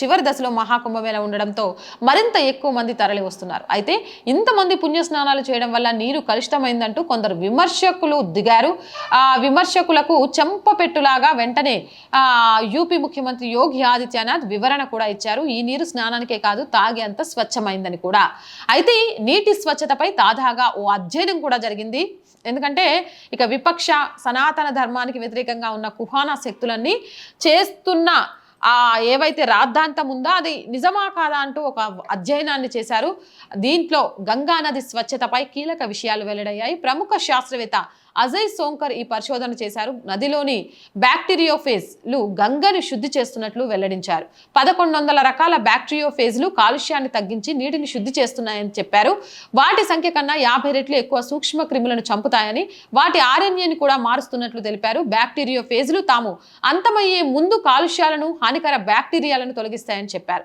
చివరి దశలో మహాకుంభమేళ ఉండడంతో మరింత ఎక్కువ మంది తరలి వస్తున్నారు. అయితే ఇంతమంది పుణ్యస్నానాలు చేయడం వల్ల నీరు కలుషితమైందంటూ కొందరు విమర్శకులు దిగారు. ఆ విమర్శకులకు చెంపపెట్టులాగా వెంటనే ఆ యూపీ ముఖ్యమంత్రి యోగి ఆదిత్యనాథ్ వివరణ కూడా ఇచ్చారు. ఈ నీరు స్నానానికే కాదు తాగేంత స్వచ్ఛమైందని కూడా. అయితే నీటి స్వచ్ఛతపై తాజాగా ఓ అధ్యయనం కూడా జరిగింది. ఎందుకంటే ఇక విపక్ష సనాతన ధర్మానికి వ్యతిరేకంగా ఉన్న కుహానా శక్తులన్నీ చేస్తున్న ఆ ఏవైతే రాద్ధాంతం ఉందో అది నిజమా కాదా అంటూ ఒక అధ్యయనాన్ని చేశారు. దీంట్లో గంగా నది స్వచ్ఛతపై కీలక విషయాలు వెల్లడయ్యాయి. ప్రముఖ శాస్త్రవేత్త అజయ్ సోంకర్ ఈ పరిశోధన చేశారు. నదిలోని బ్యాక్టీరియోఫేజ్లు గంగని శుద్ధి చేస్తున్నట్లు వెల్లడించారు. పదకొండు వందల రకాల బ్యాక్టీరియోఫేజ్లు కాలుష్యాన్ని తగ్గించి నీటిని శుద్ధి చేస్తున్నాయని చెప్పారు. వాటి సంఖ్య కన్నా యాభై రెట్లు ఎక్కువ సూక్ష్మ క్రిములను చంపుతాయని వాటి ఆర్ఎన్ఏని కూడా మారుస్తున్నట్లు తెలిపారు. బ్యాక్టీరియోఫేజ్లు తాము అంతమయ్యే ముందు కాలుష్యాలను హానికర బ్యాక్టీరియాలను తొలగిస్తాయని చెప్పారు.